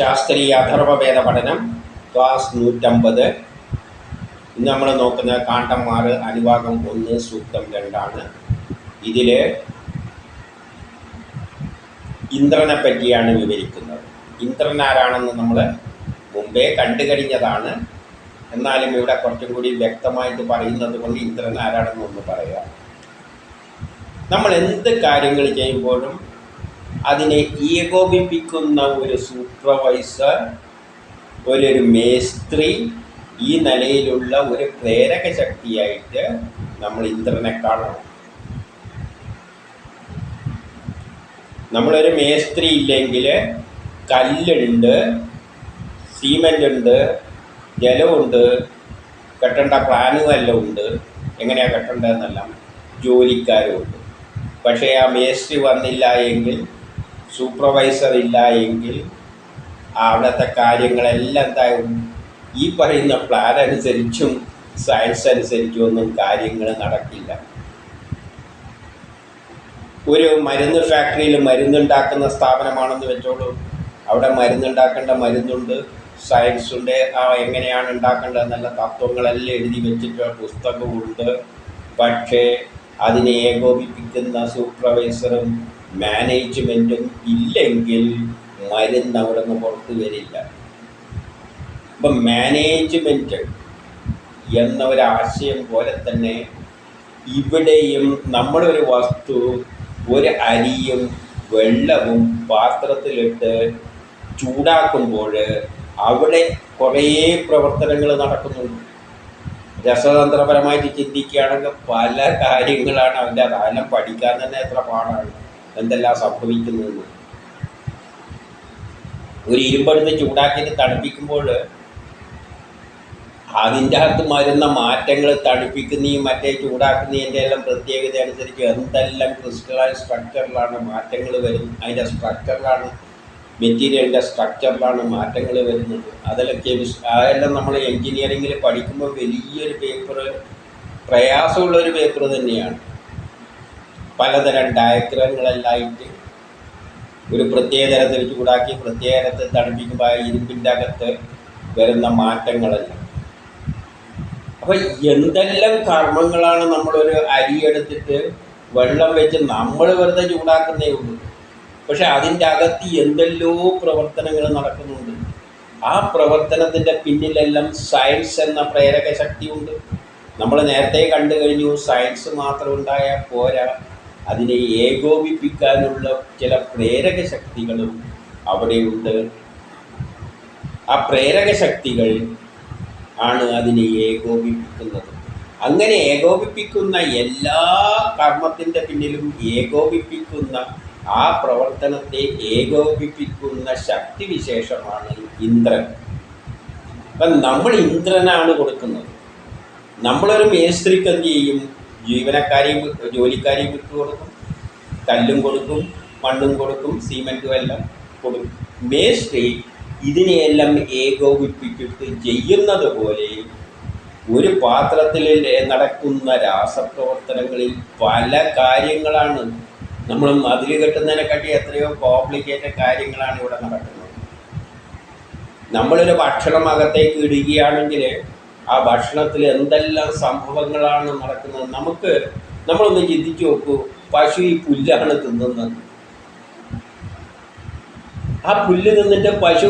ശാസ്ത്രീയ അഥർവവേദ പഠനം ക്ലാസ് നൂറ്റമ്പത്. ഇന്ന് നമ്മൾ നോക്കുന്ന കാണ്ടന്മാർ അനുഭാഗം ഒന്ന് സൂക്തം രണ്ടാണ്. ഇതിൽ ഇന്ദ്രനെ പറ്റിയാണ് വിവരിക്കുന്നത്. ഇന്ദ്രൻ ആരാണെന്ന് നമ്മൾ മുമ്പേ കണ്ടു കഴിഞ്ഞതാണ് എന്നാലും ഇവിടെ കുറച്ചും കൂടി വ്യക്തമായിട്ട് പറയുന്നത് കൊണ്ട് ഇന്ദ്രൻ ആരാണെന്ന് ഒന്ന് പറയാം. നമ്മൾ എന്ത് കാര്യങ്ങൾ ചെയ്യുമ്പോഴും അതിനെ ഏകോപിപ്പിക്കുന്ന ഒരു സൂപ്പർവൈസർ ഒരു മേസ്ത്രി ഈ നിലയിലുള്ള ഒരു പ്രേരക ശക്തിയായിട്ട് നമ്മൾ ഇന്ദ്രനെ കാണണം നമ്മളൊരു മേസ്ത്രി ഇല്ലെങ്കിൽ കല്ലുണ്ട് സിമെന്റ് ഉണ്ട് ജലമുണ്ട് കെട്ടേണ്ട പ്ലാനും എല്ലാം ഉണ്ട്. എങ്ങനെയാണ് കെട്ടേണ്ടതെന്നെല്ലാം ജോലിക്കാരും ഉണ്ട്. പക്ഷേ ആ മേസ്ത്രി വന്നില്ല എങ്കിൽ സൂപ്പർവൈസർ ഇല്ല എങ്കിൽ അവിടുത്തെ കാര്യങ്ങളെല്ലാം എന്തായാലും ഈ പറയുന്ന പ്ലാൻ അനുസരിച്ചും സയൻസ് അനുസരിച്ചും ഒന്നും കാര്യങ്ങൾ നടക്കില്ല. ഒരു മരുന്ന് ഫാക്ടറിയിൽ മരുന്നുണ്ടാക്കുന്ന സ്ഥാപനമാണെന്ന് വെച്ചോളൂ. അവിടെ മരുന്നുണ്ടാക്കേണ്ട മരുന്നുണ്ട്. സയൻസ് ഉണ്ട്. ആ എങ്ങനെയാണ് ഉണ്ടാക്കേണ്ടതെന്നുള്ള തത്വങ്ങളെല്ലാം എഴുതി വെച്ചിട്ട് പുസ്തകമുണ്ട്. പക്ഷേ അതിനെ ഏകോപിപ്പിക്കുന്ന സൂപ്പർവൈസറും മാനേജ്മെന്റും ഇല്ലെങ്കിൽ മരുന്ന് അവിടെ നിന്ന് പുറത്ത് വരില്ല. അപ്പം മാനേജ്മെന്റ് എന്ന ഒരു ആശയം പോലെ തന്നെ ഇവിടെയും നമ്മളൊരു വസ്തു ഒരു അരിയും വെള്ളവും പാത്രത്തിലിട്ട് ചൂടാക്കുമ്പോൾ അവിടെ കുറേ പ്രവർത്തനങ്ങൾ നടക്കുന്നുണ്ട്. രസതന്ത്രപരമായിട്ട് ചിന്തിക്കുകയാണെങ്കിൽ പല കാര്യങ്ങളാണ് അവന്റെ കാലം പഠിക്കാൻ തന്നെ എത്ര പാടാണ്. എന്തെല്ലാം സംഭവിക്കുന്നതെന്ന് ഒരു ഇരുമ്പെടുത്ത് ചൂടാക്കിയിട്ട് തണുപ്പിക്കുമ്പോൾ അതിന്റെ അകത്ത് വരുന്ന മാറ്റങ്ങൾ തണുപ്പിക്കുന്നതും മറ്റേ ചൂടാക്കുന്നതിന്റെ എല്ലാം പ്രത്യേകത അനുസരിച്ച് എന്തെല്ലാം ക്രിസ്റ്റലൈസ് സ്ട്രക്ചറിലാണ് മാറ്റങ്ങൾ വരും അതിന്റെ സ്ട്രക്ചറിലാണ് മെറ്റീരിയലിന്റെ സ്ട്രക്ചറിലാണ് മാറ്റങ്ങൾ വരുന്നത്. അതെല്ലാം കെമിസ് അതെല്ലാം നമ്മൾ എൻജിനീയറിങ്ങിൽ പഠിക്കുമ്പോൾ വലിയൊരു പേപ്പർ പ്രയാസമുള്ളൊരു പേപ്പർ തന്നെയാണ്. പലതരം ഡയഗ്രങ്ങളെല്ലാം ആയിട്ട് ഒരു പ്രത്യേക തരത്തിൽ ചൂടാക്കി പ്രത്യേക തരത്തിൽ തണുപ്പിക്കുമ്പോൾ ഇരുമ്പിന്റെ അകത്ത് വരുന്ന മാറ്റങ്ങളെല്ലാം. അപ്പോൾ എന്തെല്ലാം കർമ്മങ്ങളാണ് നമ്മളൊരു അരിയെടുത്തിട്ട് വെള്ളം വെച്ച് നമ്മൾ വെറുതെ ചൂടാക്കുന്നേ ഉള്ളൂ. പക്ഷെ അതിന്റെ അകത്ത് എന്തെല്ലോ പ്രവർത്തനങ്ങൾ നടക്കുന്നുണ്ട്. ആ പ്രവർത്തനത്തിന്റെ പിന്നിലെല്ലാം സയൻസ് എന്ന പ്രേരക ശക്തിയുണ്ട്. നമ്മൾ നേരത്തെ കണ്ടു കഴിഞ്ഞു സയൻസ് മാത്രം ഉണ്ടായാൽ പോരാ. അതിനെ ഏകോപിപ്പിക്കാനുള്ള ചില പ്രേരക ശക്തികളും അവിടെയുണ്ട് ആ പ്രേരക ശക്തികൾ ആണ് അതിനെ ഏകോപിപ്പിക്കുന്നത്. അങ്ങനെ ഏകോപിപ്പിക്കുന്ന എല്ലാ കർമ്മത്തിന്റെ പിന്നിലും ഏകോപിപ്പിക്കുന്ന ആ പ്രവർത്തനത്തെ ഏകോപിപ്പിക്കുന്ന ശക്തി വിശേഷമാണ് ഇന്ദ്രൻ. അപ്പം നമ്മൾ ഇന്ദ്രനാണ് കൊടുക്കുന്നത്. നമ്മളൊരു മേസ്ത്രിക്ക് എന്ത് ചെയ്യും? ജീവനക്കാരെയും ജോലിക്കാരെയും വിട്ടു കൊടുക്കും. കല്ലും കൊടുക്കും മണ്ണും കൊടുക്കും സിമെന്റും എല്ലാം കൊടുക്കും. മേസ്ത്രി ഇതിനെയെല്ലാം ഏകോപിപ്പിച്ചിട്ട് ചെയ്യുന്നത് പോലെ ഒരു പാത്രത്തിൽ നടക്കുന്ന രാസപ്രവർത്തനങ്ങളിൽ പല കാര്യങ്ങളാണ്. നമ്മൾ മതിൽ കെട്ടുന്നതിനെക്കാട്ടി എത്രയോ കോംപ്ലിക്കേറ്റഡ് കാര്യങ്ങളാണ് ഇവിടെ നടക്കുന്നത്. നമ്മളൊരു ഭക്ഷണം അകത്തേക്ക് ഇടുകയാണെങ്കിൽ ആ ഭക്ഷണത്തിൽ എന്തെല്ലാം സംഭവങ്ങളാണ് നടക്കുന്നത്? നമുക്ക് നമ്മളൊന്ന് ചിന്തിച്ചു നോക്കൂ. പശു ഈ പുല്ലാണ് തിന്നുന്നത്. ആ പുല്ല് തിന്നിട്ട് പശു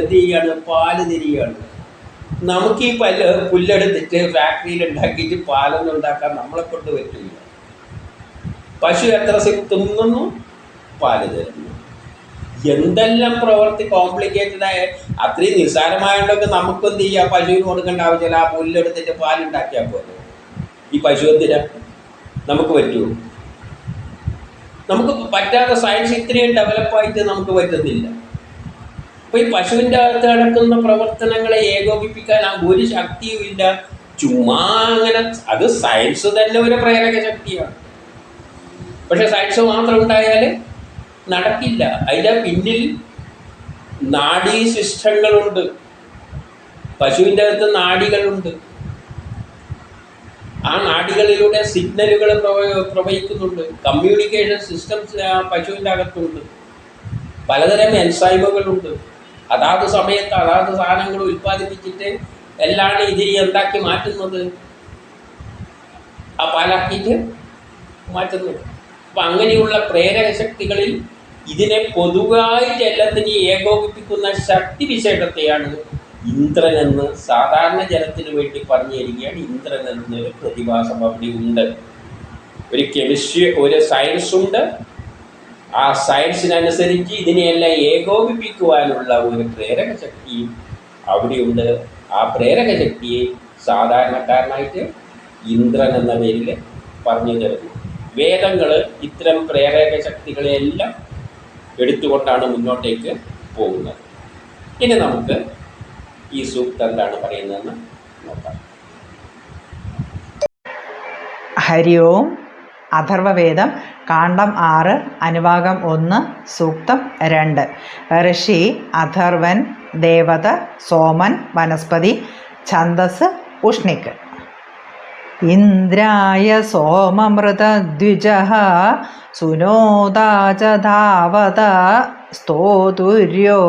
എന്ത് ചെയ്യാണ്? പാൽ തിരിയാണ് നമുക്ക് ഈ പല്ല് പുല്ലെടുത്തിട്ട് ഫാക്ടറിയിൽ ഉണ്ടാക്കിയിട്ട് പാലൊന്നും ഉണ്ടാക്കാൻ നമ്മളെ കൊണ്ട് പറ്റില്ല. പശു എത്ര തിന്നുന്നു? പാൽ തരുന്നു. എന്തെല്ലാം പ്രവൃത്തി കോംപ്ലിക്കേറ്റഡ് ആയ അത്രയും നിസ്സാരമായതൊക്കെ നമുക്ക് എന്ത് ചെയ്യാം? പശുവിന് കൊടുക്കേണ്ട ആവശ്യമില്ല. ആ പുല്ലെടുത്തിട്ട് പാലുണ്ടാക്കിയാൽ പോലെ ഈ പശു എന്തിനാ? നമുക്ക് പറ്റുമോ നമുക്ക് പറ്റാത്ത സയൻസ് ഇത്രയും ഡെവലപ്പായിട്ട് നമുക്ക് പറ്റുന്നില്ല. അപ്പോൾ ഈ പശുവിന്റെ അകത്ത് നടക്കുന്ന പ്രവർത്തനങ്ങളെ ഏകോപിപ്പിക്കാൻ ആ ഒരു ശക്തിയും ഇല്ല. ചുമ്മാ അങ്ങനെ അത് സയൻസ് തന്നെ ഒരു പ്രേരക ശക്തിയാണ്. പക്ഷെ സയൻസ് മാത്രം ഉണ്ടായാൽ നടക്കില്ല. അതിന്റെ പിന്നിൽ നാഡീ സിസ്റ്റങ്ങളുണ്ട് പശുവിന്റെ അകത്ത് നാഡികളുണ്ട്. ആ നാഡികളിലൂടെ സിഗ്നലുകൾ പ്രവഹിക്കുന്നുണ്ട്. കമ്മ്യൂണിക്കേഷൻ സിസ്റ്റംസ് ആ പശുവിന്റെ അകത്തുണ്ട്. പലതരം എൻസൈമുകളുണ്ട്. അതാത് സമയത്ത് അതാത് സാധനങ്ങൾ ഉൽപ്പാദിപ്പിച്ചിട്ട് എല്ലാം ഇതിരി എന്താക്കി മാറ്റുന്നത്? ആ പാലാക്കിയിട്ട് മാറ്റുന്നത്. അപ്പം അങ്ങനെയുള്ള പ്രേരക ശക്തികളിൽ ഇതിനെ പൊതുവായിട്ട് എല്ലാത്തിനെയും ഏകോപിപ്പിക്കുന്ന ശക്തി വിശേഷത്തെയാണ് ഇന്ദ്രൻ എന്ന് സാധാരണ ജനത്തിന് വേണ്ടി പറഞ്ഞു തരികയാണ് ഇന്ദ്രൻ എന്നൊരു പ്രതിഭാസം അവിടെ ഉണ്ട്. ഒരു കെമിസ്ട്രി ഒരു സയൻസ് ഉണ്ട്. ആ സയൻസിനനുസരിച്ച് ഇതിനെയെല്ലാം ഏകോപിപ്പിക്കുവാനുള്ള ഒരു പ്രേരക ശക്തിയും അവിടെയുണ്ട് ആ പ്രേരക ശക്തിയെ സാധാരണക്കാരനായിട്ട് ഇന്ദ്രൻ എന്ന പേരിൽ പറഞ്ഞു തരുന്നു. വേദങ്ങൾ ഇത്തരം പ്രേരക ശക്തികളെല്ലാം എടുത്തുകൊണ്ടാണ് മുന്നോട്ടേക്ക് പോകുന്നത്. ഇനി നമുക്ക് ഈ സൂക്തം എന്താണ് പറയുന്നതെന്ന് നോക്കാം. ഹരി ഓം. അഥർവവേദം കാണ്ഡം ആറ് അനുഭാഗം ഒന്ന് സൂക്തം രണ്ട്. ഋഷി അഥർവൻ ദേവത സോമൻ വനസ്പതി ഛന്ദസ് ഉഷ്ണിക്. इन्द्राय सोममृतद्विजः सुनोदाच धावत स्तोतुर्यो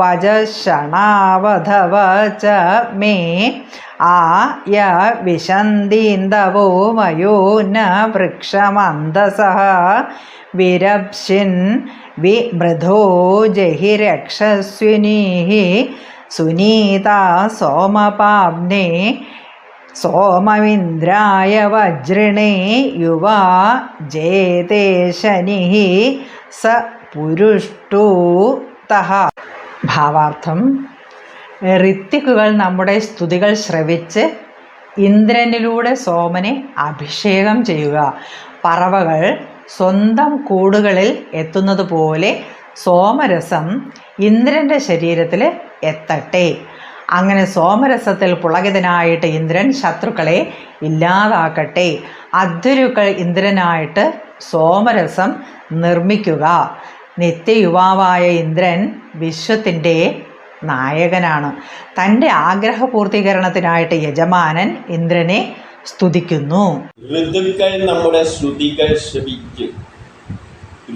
वजषणावधव च मे आ य विशन्दीन्दवो मयो न वृक्षमन्दसः विरप्सिन् विमृधो जहिरक्षस्विनीः सुनीता सोमपाब्ने സോമപാബ്നെ സോമമിന്ദ്രായ വജ്രിണേ യുവാ ജേതേ ശനി സ പുരുഷ്ടു തഹ. ഭാവാർത്ഥം ഋത്തിക്കുകൾ നമ്മുടെ സ്തുതികൾ ശ്രവിച്ച് ഇന്ദ്രനിലൂടെ സോമനെ അഭിഷേകം ചെയ്യുക. പറവകൾ സ്വന്തം കൂടുകളിൽ എത്തുന്നത് പോലെ സോമരസം ഇന്ദ്രന്റെ ശരീരത്തിൽ എത്തട്ടെ. അങ്ങനെ സോമരസത്തിൽ പുളകിതനായിട്ട് ഇന്ദ്രൻ ശത്രുക്കളെ ഇല്ലാതാക്കട്ടെ. അധ്വരുക്കൾ ഇന്ദ്രനായിട്ട് സോമരസം നിർമ്മിക്കുക. നിത്യയുവാവായ ഇന്ദ്രൻ വിശ്വത്തിന്റെ നായകനാണ്. തന്റെ ആഗ്രഹപൂർത്തീകരണത്തിനായിട്ട് യജമാനൻ ഇന്ദ്രനെ സ്തുതിക്കുന്നു. ഋതുക്കൾ നമ്മുടെ ശ്രുതികൾ ശ്രവിക്കും.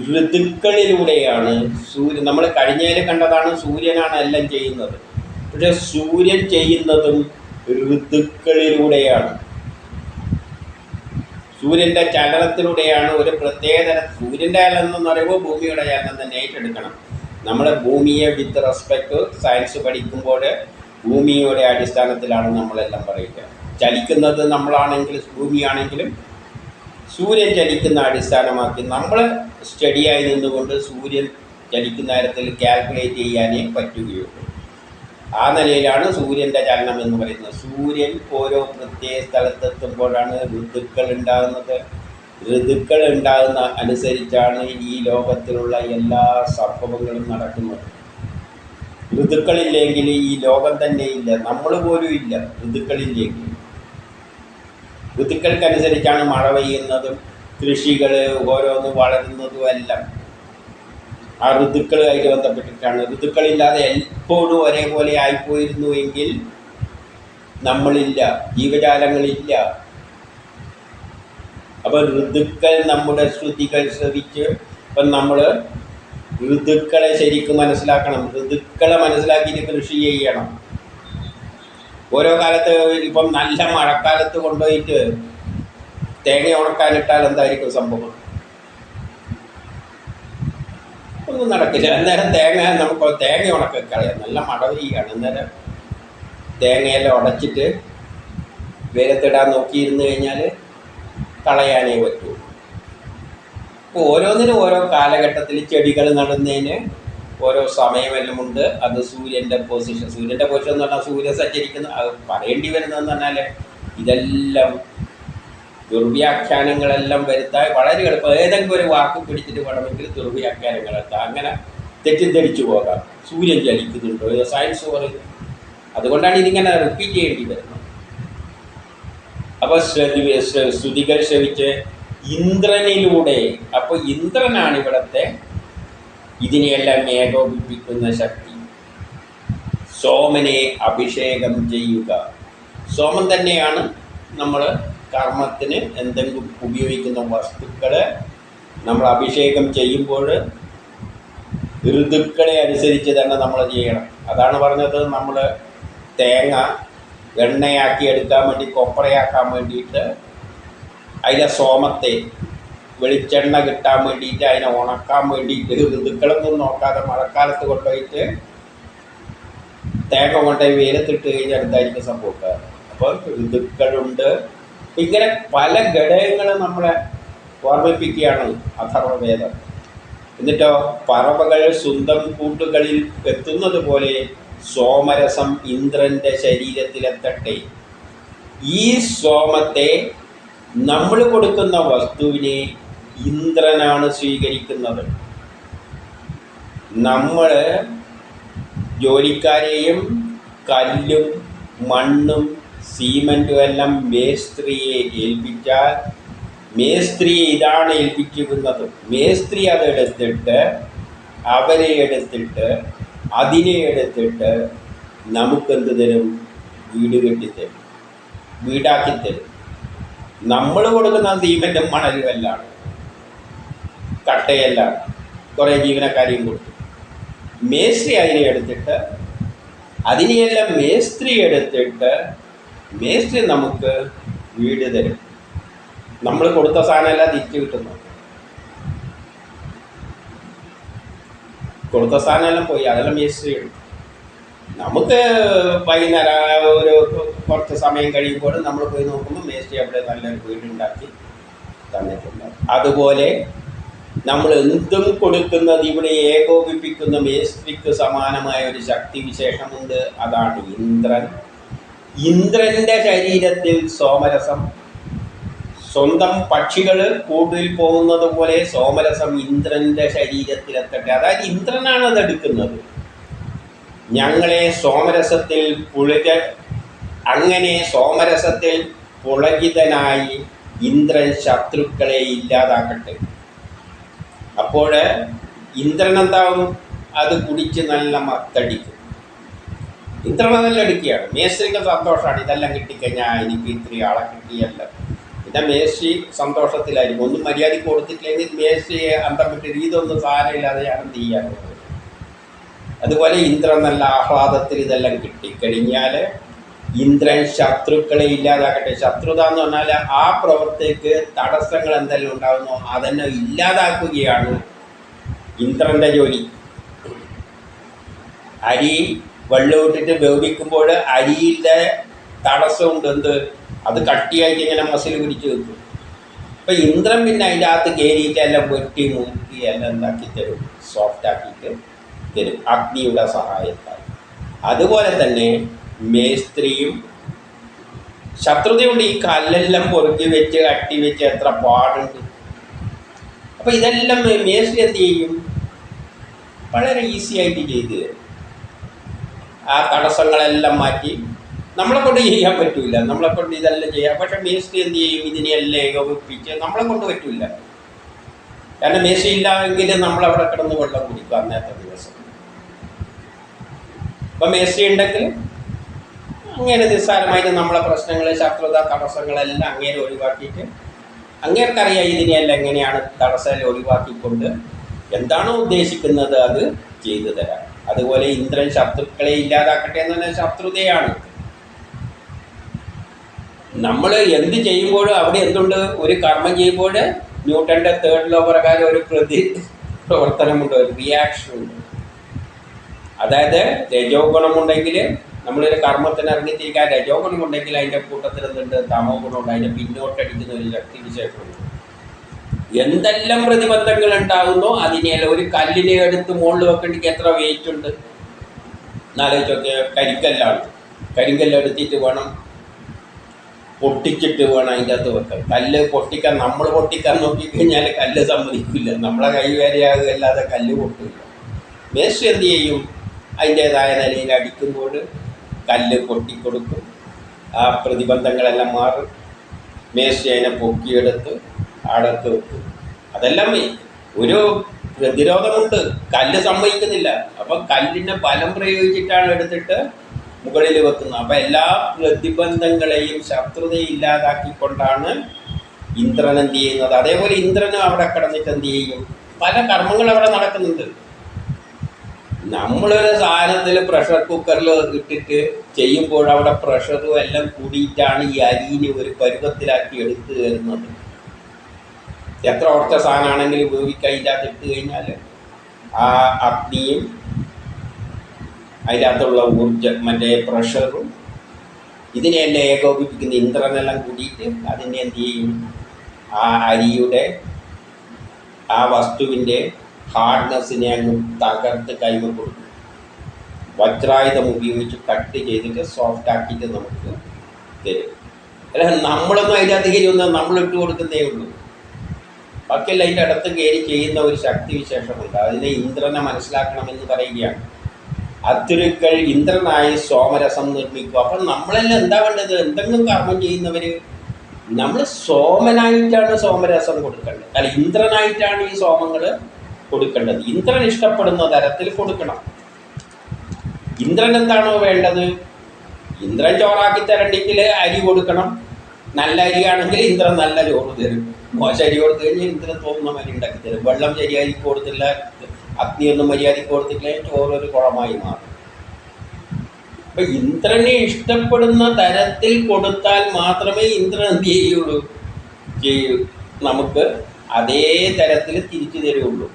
ഋതുക്കളിലൂടെയാണ് സൂര്യൻ നമ്മൾ കഴിഞ്ഞതിൽ കണ്ടതാണ് സൂര്യനാണ് എല്ലാം ചെയ്യുന്നത്. പക്ഷെ സൂര്യൻ ചെയ്യുന്നതും ഋതുക്കളിലൂടെയാണ്. സൂര്യന്റെ ചലനത്തിലൂടെയാണ് ഒരു പ്രത്യേകതര സൂര്യന്റെ ചലനം എന്ന് പറയുമ്പോൾ ഭൂമിയുടെ ചലനം തന്നെ ഏറ്റെടുക്കണം. നമ്മുടെ ഭൂമിയെ വിത്ത് റെസ്പെക്ട് സയൻസ് പഠിക്കുമ്പോൾ ഭൂമിയുടെ അടിസ്ഥാനത്തിലാണ് നമ്മളെല്ലാം പറയുക. ചലിക്കുന്നത് നമ്മളാണെങ്കിൽ ഭൂമിയാണെങ്കിലും സൂര്യൻ ചലിക്കുന്ന അടിസ്ഥാനമാക്കി നമ്മൾ സ്റ്റഡിയായി നിന്നുകൊണ്ട് സൂര്യൻ ചലിക്കുന്ന തരത്തിൽ കാൽക്കുലേറ്റ് ചെയ്യാനേ പറ്റുകയുള്ളൂ. ആ നിലയിലാണ് സൂര്യന്റെ ചലനം എന്ന് പറയുന്നത്. സൂര്യൻ ഓരോ പ്രത്യേക സ്ഥലത്തെത്തുമ്പോഴാണ് ഋതുക്കൾ ഉണ്ടാകുന്നത്. ഋതുക്കൾ ഉണ്ടാകുന്ന അനുസരിച്ചാണ് ഈ ലോകത്തിലുള്ള എല്ലാ സംഭവങ്ങളും നടക്കുന്നത്. ഋതുക്കളില്ലെങ്കിൽ ഈ ലോകം തന്നെ ഇല്ല. നമ്മൾ പോലും ഇല്ല. ഋതുക്കളില്ലെങ്കിൽ. ഋതുക്കൾക്കനുസരിച്ചാണ് മഴ പെയ്യുന്നതും കൃഷികൾ ഓരോന്ന് വളരുന്നതും എല്ലാം. ആ ഋതുക്കളുമായിട്ട് ബന്ധപ്പെട്ടിട്ടാണ്. ഋതുക്കളില്ലാതെ എപ്പോഴും ഒരേപോലെ ആയിപ്പോയിരുന്നു എങ്കിൽ നമ്മളില്ല ജീവജാലങ്ങളില്ല. അപ്പോൾ ഋതുക്കൾ നമ്മുടെ ശ്രുതികൾ ശ്രവിച്ച് ഇപ്പം നമ്മൾ ഋതുക്കളെ ശരിക്കും മനസ്സിലാക്കണം. ഋതുക്കളെ മനസ്സിലാക്കിയിട്ട് കൃഷി ചെയ്യണം. ഓരോ കാലത്ത് ഇപ്പം നല്ല മഴക്കാലത്ത് കൊണ്ടുപോയിട്ട് തേങ്ങ ഉണക്കാനിട്ടാൽ എന്തായിരിക്കും സംഭവം? ഒന്നും നടക്കില്ല. അന്നേരം തേങ്ങ നമുക്ക് തേങ്ങ ഉണക്കി കളയാം നല്ല പെയ്യുകയാണ് അന്നേരം തേങ്ങയെല്ലാം ഉടച്ചിട്ട് വെയിലത്തിടാൻ നോക്കിയിരുന്നു കഴിഞ്ഞാൽ കളയാനേ പറ്റൂ. അപ്പോൾ ഓരോന്നിനും ഓരോ കാലഘട്ടത്തിൽ ചെടികൾ നടുന്നതിന് ഓരോ സമയമെല്ലാം ഉണ്ട്. അത് സൂര്യന്റെ പൊസിഷൻ സൂര്യന്റെ പൊസിഷൻ എന്ന് പറഞ്ഞാൽ സൂര്യൻ സഞ്ചരിക്കുന്ന അത് പറയേണ്ടി വരുന്നതെന്ന് പറഞ്ഞാൽ ഇതെല്ലാം ദുർവ്യാഖ്യാനങ്ങളെല്ലാം വരുത്താൻ വളരെ എളുപ്പം. ഏതെങ്കിലും ഒരു വാക്ക് പിടിച്ചിട്ട് വേണമെങ്കിൽ ദുർവ്യാഖ്യാനങ്ങൾ എത്താം അങ്ങനെ തെറ്റിദ്ധരിച്ചു പോകാം. സൂര്യൻ ചലിക്കുന്നുണ്ടോ സയൻസ് പറയുന്നത് അതുകൊണ്ടാണ് ഇതിങ്ങനെ റിപ്പീറ്റ് ചെയ്യേണ്ടി വരുന്നത്. അപ്പോൾ സ്തുതികൾ ശ്രവിച്ച് ഇന്ദ്രനിലൂടെ അപ്പോൾ ഇന്ദ്രനാണ് ഇവിടുത്തെ ഇതിനെയെല്ലാം ഏകോപിപ്പിക്കുന്ന ശക്തി. സോമനെ അഭിഷേകം ചെയ്യുക. സോമൻ തന്നെയാണ് നമ്മൾ കർമ്മത്തിന് എന്തെങ്കിലും ഉപയോഗിക്കുന്ന വസ്തുക്കളെ നമ്മൾ അഭിഷേകം ചെയ്യുമ്പോൾ ഋതുക്കളെ അനുസരിച്ച് തന്നെ നമ്മൾ ചെയ്യണം. അതാണ് പറഞ്ഞത് നമ്മൾ തേങ്ങ എണ്ണയാക്കി എടുക്കാൻ വേണ്ടി കൊപ്രയാക്കാൻ വേണ്ടിയിട്ട് അതിലെ സോമത്തെ വെളിച്ചെണ്ണ കിട്ടാൻ വേണ്ടിയിട്ട് അതിനെ ഉണക്കാൻ വേണ്ടിയിട്ട് ഋതുക്കളൊന്നും നോക്കാതെ മഴക്കാലത്ത് കൊണ്ടുപോയിട്ട് തേങ്ങ കൊണ്ടുപോയി വെയിലത്തിട്ട് കഴിഞ്ഞാൽ എന്തായിരിക്കും സംഭവിക്കുക? അപ്പോൾ ഋതുക്കളുണ്ട് ഇങ്ങനെ പല ഘടകങ്ങളെ നമ്മളെ ഓർമ്മിപ്പിക്കുകയാണ് അഥർവവേദം. എന്നിട്ടോ പറവകൾ സ്വന്തം കൂട്ടുകളിൽ എത്തുന്നത് പോലെ സോമരസം ഇന്ദ്രന്റെ ശരീരത്തിലെത്തട്ടെ. ഈ സോമത്തെ നമ്മൾ കൊടുക്കുന്ന വസ്തുവിനെ ഇന്ദ്രനാണ് സ്വീകരിക്കുന്നത്. നമ്മൾ ജോലിക്കാരെയും കല്ലും മണ്ണും സീമെന്റും എല്ലാം മേസ്ത്രിയെ ഏൽപ്പിച്ചാൽ മേസ്ത്രി ഇതാണ് ഏൽപ്പിക്കുന്നത് മേസ്ത്രി അതെടുത്തിട്ട് അവരെ എടുത്തിട്ട് അതിനെ എടുത്തിട്ട് നമുക്കെന്ത് തരും? വീട് കെട്ടിത്തരും. വീടാക്കി തരും നമ്മൾ കൊടുക്കുന്ന സീമെന്റും മണലും എല്ലാം കട്ടയെല്ലാം കുറേ ജീവനക്കാരെയും കൊടുത്തു. മേസ്ത്രി അതിനെ എടുത്തിട്ട് അതിനെയെല്ലാം മേസ്ത്രി എടുത്തിട്ട് മേസ്ത്രി നമുക്ക് വീട് തരും. നമ്മൾ കൊടുത്ത സാധനമെല്ലാം തിരിച്ചു കിട്ടുന്നു കൊടുത്ത സാധനമെല്ലാം പോയി അതെല്ലാം മേസ്ത്രി നമുക്ക് വൈകുന്നേരം ഒരു കുറച്ച് സമയം കഴിയുമ്പോൾ നമ്മൾ പോയി നോക്കുമ്പോൾ മേസ്ത്രി അവിടെ നല്ലൊരു വീടുണ്ടാക്കി തന്നിട്ടുണ്ട്. അതുപോലെ നമ്മൾ എന്തും കൊടുക്കുന്നത് ഇവിടെ ഏകോപിപ്പിക്കുന്ന മേസ്ത്രിക്ക് സമാനമായ ഒരു ശക്തി വിശേഷമുണ്ട്. അതാണ് ഇന്ദ്രൻ. ഇന്ദ്രന്റെ ശരീരത്തിൽ സോമരസം. സ്വന്തം പക്ഷികൾ കൂടുതൽ പോകുന്നത് പോലെ സോമരസം ഇന്ദ്രന്റെ ശരീരത്തിലെത്തട്ടെ. അതായത് ഇന്ദ്രനാണ് അത് എടുക്കുന്നത്. ഞങ്ങളെ സോമരസത്തിൽ പുളക അങ്ങനെ സോമരസത്തിൽ പുളകിതനായി ഇന്ദ്രൻ ശത്രുക്കളെ ഇല്ലാതാക്കട്ടെ. അപ്പോൾ ഇന്ദ്രൻ എന്താവും അത് കുടിച്ച് നല്ല മത്തടിക്കും. അതെല്ലാം എടുക്കുകയാണ്. മേസ്ത്രിക്ക് സന്തോഷമാണ്. ഇതെല്ലാം കിട്ടിക്കഴിഞ്ഞാൽ എനിക്ക് ഇത്തിരി ആളെ കിട്ടിയല്ല. പിന്നെ മേസ്ത്രി സന്തോഷത്തിലായിരിക്കും. ഒന്നും മര്യാദയ്ക്ക് കൊടുത്തിട്ടില്ലെങ്കിൽ മേസ്ത്രിയെ അന്തം രീതിയൊന്നും സാരമില്ലാതെ ഞാൻ എന്ത് ചെയ്യാൻ അതുപോലെ ഇന്ദ്രൻ നല്ല ആഹ്ലാദത്തിൽ ഇതെല്ലാം കിട്ടിക്കഴിഞ്ഞാൽ ഇന്ദ്രൻ ശത്രുക്കളെ ഇല്ലാതാക്കട്ടെ. ശത്രുത എന്ന് പറഞ്ഞാൽ ആ പ്രവൃത്തിക്ക് തടസ്സങ്ങൾ എന്തെല്ലാം ഉണ്ടാകുന്നു അതെന്നെ ഇല്ലാതാക്കുകയാണ് ഇന്ദ്രന്റെ ജോലി. അരി വെള്ളമിട്ടിട്ട് വേവിക്കുമ്പോൾ അരിയിലെ തടസ്സമുണ്ട് എന്ത് അത് കട്ടിയായിട്ട് ഇങ്ങനെ മസിൽ പിടിച്ച് വെക്കും. അപ്പം ഇന്ദ്രൻ പിന്നെ അതിന്റെ അകത്ത് കയറിയിട്ട് എല്ലാം വെട്ടി മുറുക്കി എല്ലാം എന്താക്കി തരും? സോഫ്റ്റ് ആക്കിയിട്ട് തരും. അഗ്നിയുടെ സഹായത്താൽ. അതുപോലെ തന്നെ മേസ്ത്രിയും ശത്രുതയുണ്ട്. ഈ കല്ലെല്ലാം പൊറുക്കി വെച്ച് കട്ടി വെച്ച് എത്ര പാടുണ്ട്. അപ്പോൾ ഇതെല്ലാം മേസ്ത്രി എന്ത് ചെയ്യും? വളരെ ഈസി ആയിട്ട് ചെയ്തു തരും. ആ തടസ്സങ്ങളെല്ലാം മാറ്റി നമ്മളെ കൊണ്ട് ചെയ്യാൻ പറ്റില്ല നമ്മളെ കൊണ്ട് ഇതെല്ലാം ചെയ്യാം. പക്ഷെ മേസ്ത്രി എന്ത് ചെയ്യും? ഇതിനെയെല്ലാം ഏകോപിപ്പിച്ച് നമ്മളെ കൊണ്ട് പറ്റില്ല കാരണം മേസ്ത്രി ഇല്ലാമെങ്കിൽ നമ്മളവിടെ കിടന്ന് വെള്ളം കുടിക്കും അന്നത്തെ ദിവസം. അപ്പം മേസ്ത്രി ഉണ്ടെങ്കിൽ അങ്ങനെ നിസ്സാരമായിട്ട് നമ്മളെ പ്രശ്നങ്ങൾ ശത്രുത തടസ്സങ്ങളെല്ലാം അങ്ങേരെ ഒഴിവാക്കിയിട്ട് അങ്ങേർക്കറിയാം ഇതിനെയെല്ലാം എങ്ങനെയാണ് തടസ്സം ഒഴിവാക്കിക്കൊണ്ട് എന്താണോ ഉദ്ദേശിക്കുന്നത് അത് ചെയ്തു തരാം അതുപോലെ ഇന്ദ്രൻ ശത്രുക്കളെ ഇല്ലാതാക്കട്ടെ എന്ന് പറഞ്ഞാൽ ശത്രുതയാണ്. നമ്മൾ എന്ത് ചെയ്യുമ്പോഴും അവിടെ എന്തുണ്ട്? ഒരു കർമ്മം ചെയ്യുമ്പോൾ ന്യൂട്ടന്റെ തേർഡ് ലോ പ്രകാരം ഒരു പ്രതി പ്രവർത്തനമുണ്ട് ഒരു റിയാക്ഷൻ ഉണ്ട്. അതായത് രജോ ഗുണമുണ്ടെങ്കിൽ നമ്മളൊരു കർമ്മത്തിന് ഇറങ്ങിത്തിരിക്കാൻ രജോ ഗുണമുണ്ടെങ്കിൽ അതിന്റെ കൂട്ടത്തിൽ എന്തുണ്ട് തമോ ഗുണമുണ്ട് അതിന്റെ പിന്നോട്ടടിക്കുന്ന ഒരു ശക്തി വിശേഷമുണ്ട് എന്തെല്ലാം പ്രതിബന്ധങ്ങൾ ഉണ്ടാകുന്നോ അതിനെല്ലാം ഒരു കല്ലിനെ എടുത്ത് മുകളിൽ വെക്കണ്ടെങ്കിൽ എത്ര വെയിറ്റ് ഉണ്ട്? എന്നാലോചിച്ചൊക്കെ കരിക്കല്ലാണ് കരിങ്കല്ലെടുത്തിട്ട് വേണം പൊട്ടിച്ചിട്ട് വേണം അതിന്റെ അകത്ത് വെക്കാൻ. കല്ല് പൊട്ടിക്കാൻ നമ്മൾ പൊട്ടിക്കാൻ നോക്കിക്കഴിഞ്ഞാൽ കല്ല് സമ്മതിക്കില്ല നമ്മളെ കൈ വരെയാകുകയല്ലാതെ കല്ല് പൊട്ടില്ല മേശ എന്ത് ചെയ്യും? അതിന്റേതായ നിലയിൽ അടിക്കുമ്പോൾ കല്ല് പൊട്ടിക്കൊടുക്കും. ആ പ്രതിബന്ധങ്ങളെല്ലാം മാറും. മേശ അതിനെ പൊക്കിയെടുത്ത് അടത്ത് വെക്കും. അതെല്ലാം ഒരു പ്രതിരോധമുണ്ട്. കല്ല് സമ്മതിക്കുന്നില്ല അപ്പം കല്ലിന്റെ ബലം പ്രയോഗിച്ചിട്ടാണ് എടുത്തിട്ട് മുകളിൽ വെക്കുന്നത്. അപ്പം എല്ലാ പ്രതിബന്ധങ്ങളെയും ശത്രുതയും ഇല്ലാതാക്കിക്കൊണ്ടാണ് ഇന്ദ്രൻ എന്ത് ചെയ്യുന്നത്. അതേപോലെ ഇന്ദ്രനും അവിടെ കിടന്നിട്ട് എന്ത് ചെയ്യും? പല കർമ്മങ്ങൾ അവിടെ നടക്കുന്നുണ്ട്. നമ്മളൊരു സാധനത്തിൽ പ്രഷർ കുക്കറിൽ ഇട്ടിട്ട് ചെയ്യുമ്പോൾ അവിടെ പ്രഷറും എല്ലാം കൂടിയിട്ടാണ് ഈ അരിയിനെ ഒരു പരുവത്തിലാക്കി എടുത്തു തരുന്നത്. എത്ര ഉറച്ച സാധനമാണെങ്കിലും ഉപയോഗിക്കാൻ അതിന്റെ അകത്ത് ഇട്ട് കഴിഞ്ഞാൽ ആ അഗ്നിയും അതിനകത്തുള്ള ഊർജം മറ്റേ പ്രഷറും ഇതിനെല്ലാം ഏകോപിപ്പിക്കുന്ന ഇന്ദ്രനെല്ലാം കൂടിയിട്ട് അതിനെ എന്ത് ചെയ്യും? ആ അരിയുടെ ആ വസ്തുവിന്റെ ഹാർഡ്നെസ്സിനെ അങ്ങ് തകർത്ത് കൈമ കൊടുക്കും വജ്രായുധം ഉപയോഗിച്ച് കട്ട് ചെയ്തിട്ട് സോഫ്റ്റ് ആക്കിയിട്ട് നമുക്ക് തരും. അല്ല നമ്മളൊന്നും അതിന്റെ അധികം ഒന്നും നമ്മൾ ഇട്ട് കൊടുക്കുന്നേ ഉള്ളൂ. ബാക്കിയല്ല അതിന്റെ അടുത്ത് കയറി ചെയ്യുന്ന ഒരു ശക്തി വിശേഷമുണ്ട് അതിനെ ഇന്ദ്രനെ മനസ്സിലാക്കണമെന്ന് പറയുകയാണ്. അത്തുരുക്കൾ ഇന്ദ്രനായി സോമരസം നിർമ്മിക്കും. അപ്പം നമ്മളെല്ലാം എന്താ വേണ്ടത്? എന്തെങ്കിലും കർമ്മം ചെയ്യുന്നവർ നമ്മൾ സോമനായിട്ടാണ് സോമരസം കൊടുക്കേണ്ടത്. അല്ല ഇന്ദ്രനായിട്ടാണ് ഈ സോമങ്ങൾ കൊടുക്കേണ്ടത്. ഇന്ദ്രൻ ഇഷ്ടപ്പെടുന്ന തരത്തിൽ കൊടുക്കണം. ഇന്ദ്രൻ എന്താണോ വേണ്ടത്? ഇന്ദ്രൻ ചോറാക്കി തരണ്ടെങ്കിൽ അരി കൊടുക്കണം. നല്ല അരിയാണെങ്കിൽ ഇന്ദ്രൻ നല്ല ചോറ് തരും. മോശം അരി കൊടുത്തു കഴിഞ്ഞാൽ ഇന്ദ്രൻ തോന്നുന്ന മരി ഉണ്ടാക്കി തരും. വെള്ളം ശരിയായി കൊടുത്തില്ല അഗ്നിയൊന്നും മര്യാദയ്ക്ക് കൊടുത്തില്ല ചോറ് ഒരു കുളമായി മാറും. അപ്പൊ ഇന്ദ്രനെ ഇഷ്ടപ്പെടുന്ന തരത്തിൽ കൊടുത്താൽ മാത്രമേ ഇന്ദ്രൻ എന്ത് ചെയ്യുള്ളൂ? ചെയ്യൂ. നമുക്ക് അതേ തരത്തിൽ തിരിച്ചു തരുള്ളൂ.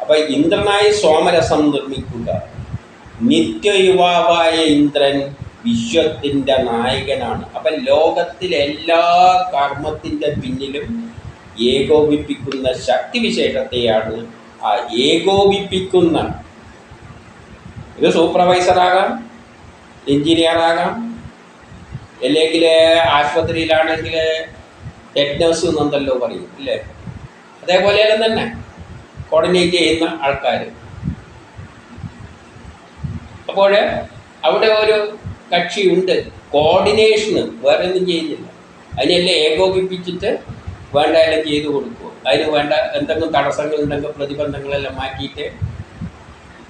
അപ്പൊ ഇന്ദ്രനായി സോമരസം നിർമ്മിക്കുക. നിത്യ യുവാവായ ഇന്ദ്രൻ വിശ്വത്തിന്റെ നായകനാണ്. അപ്പം ലോകത്തിലെ എല്ലാ കർമ്മത്തിന്റെ പിന്നിലും ഏകോപിപ്പിക്കുന്ന ശക്തിവിശേഷത്തെയാണ് ആ ഏകോപിപ്പിക്കുന്ന. ഇത് സൂപ്പർവൈസറാകാം എഞ്ചിനീയർ ആകാം അല്ലെങ്കിൽ ആശുപത്രിയിലാണെങ്കിൽ ഹെഡ് നേഴ്സ് എന്നുണ്ടല്ലോ പറയും ഇല്ലേ അതേപോലെയെല്ലാം തന്നെ കോർഡിനേറ്റ് ചെയ്യുന്ന ആൾക്കാർ അപ്പോൾ അവിടെ ഒരു കക്ഷിയുണ്ട്. കോർഡിനേഷന് വേറെ ഒന്നും ചെയ്യുന്നില്ല. അതിനെല്ലാം ഏകോപിപ്പിച്ചിട്ട് വേണ്ട എല്ലാം ചെയ്തു കൊടുക്കുക. അതിന് വേണ്ട എന്തെങ്കിലും തടസ്സങ്ങൾ ഉണ്ടെങ്കിൽ പ്രതിബന്ധങ്ങളെല്ലാം മാറ്റിയിട്ട്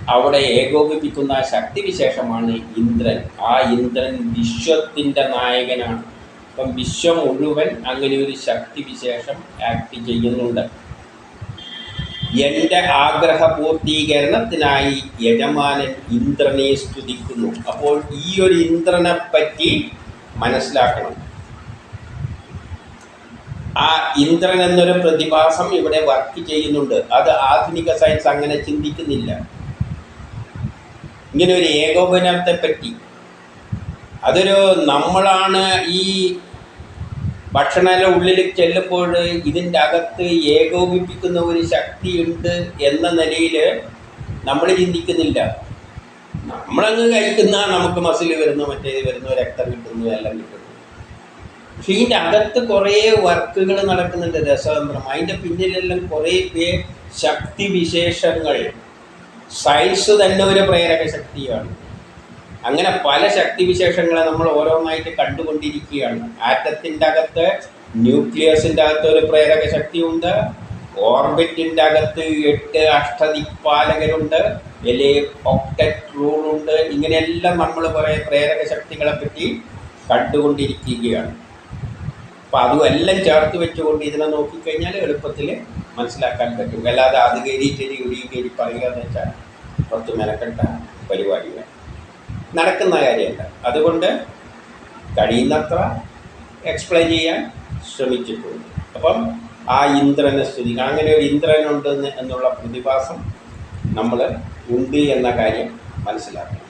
അവിടെ ഏകോപിപ്പിക്കുന്ന ആ ശക്തിവിശേഷമാണ് ഇന്ദ്രൻ. ആ ഇന്ദ്രൻ വിശ്വത്തിന്റെ നായകനാണ്. അപ്പം വിശ്വം മുഴുവൻ അങ്ങനെ ഒരു ശക്തിവിശേഷം ആക്ട് ചെയ്യുന്നുണ്ട്. എന്റെ ആഗ്രഹ പൂർത്തീകരണത്തിനായി യജമാനൻ ഇന്ദ്രനെ സ്തുതിക്കുന്നു. അപ്പോൾ ഈ ഒരു ഇന്ദ്രനെ പറ്റി മനസ്സിലാക്കണം. ആ ഇന്ദ്രൻ എന്നൊരു പ്രതിഭാസം ഇവിടെ വർക്ക് ചെയ്യുന്നുണ്ട്. അത് ആധുനിക സയൻസ് അങ്ങനെ ചിന്തിക്കുന്നില്ല. ഇങ്ങനെ ഒരു ഏകോപനത്തെ പറ്റി. അതൊരു നമ്മളാണ് ഈ ഭക്ഷണമെല്ലാം ഉള്ളിൽ ചെല്ലുമ്പോൾ ഇതിന്റെ അകത്ത് ഏകോപിപ്പിക്കുന്ന ഒരു ശക്തിയുണ്ട് എന്ന നിലയിൽ നമ്മൾ ചിന്തിക്കുന്നില്ല. നമ്മളങ്ങ് കഴിക്കുന്ന നമുക്ക് മസിൽ വരുന്നു മറ്റേത് വരുന്നു രക്തം കിട്ടുന്നു എല്ലാം കിട്ടുന്നു പക്ഷെ ഇതിന്റെ അകത്ത് കുറേ വർക്കുകൾ നടക്കുന്നുണ്ട് രസതന്ത്രം. അതിന്റെ പിന്നിലെല്ലാം കുറേ പേ ശക്തി വിശേഷങ്ങൾ സയൻസ് തന്നെ ഒരു പ്രേരക ശക്തിയാണ്. അങ്ങനെ പല ശക്തിവിശേഷങ്ങളെ നമ്മൾ ഓരോന്നായിട്ട് കണ്ടുകൊണ്ടിരിക്കുകയാണ്. ആറ്റത്തിന്റെ അകത്ത് ന്യൂക്ലിയസിന്റെ അകത്ത് ഒരു പ്രേരക ശക്തിയുണ്ട്. ഓർബിറ്റിന്റെ അകത്ത് എട്ട് അഷ്ടദിക്പാലകരുണ്ട് അല്ലെങ്കിൽ ഒക്ടറ്റ് റൂളുണ്ട് ഇങ്ങനെയെല്ലാം നമ്മൾ കുറേ പ്രേരക ശക്തികളെ പറ്റി കണ്ടുകൊണ്ടിരിക്കുകയാണ്. അപ്പോൾ അതും എല്ലാം ചേർത്ത് വെച്ചുകൊണ്ട് ഇതിനെ നോക്കിക്കഴിഞ്ഞാൽ എളുപ്പത്തിൽ മനസ്സിലാക്കാൻ പറ്റും. അല്ലാതെ അത് കയറി കയറി ഇവിടെയും കയറി പറയുക എന്ന് വെച്ചാൽ പുറത്ത് മെനക്കെട്ട പരിപാടികൾ. നടക്കുന്ന കാര്യമല്ല. അതുകൊണ്ട് കഴിയുന്നത്ര എക്സ്പ്ലെയിൻ ചെയ്യാൻ ശ്രമിച്ചിട്ടുണ്ട്. അപ്പം ആ ഇന്ദ്രനെ സ്തുതി അങ്ങനെ ഒരു ഇന്ദ്രനുണ്ട് എന്നുള്ള പ്രതിഭാസം നമ്മൾ ഉണ്ട് എന്ന കാര്യം മനസ്സിലാക്കണം.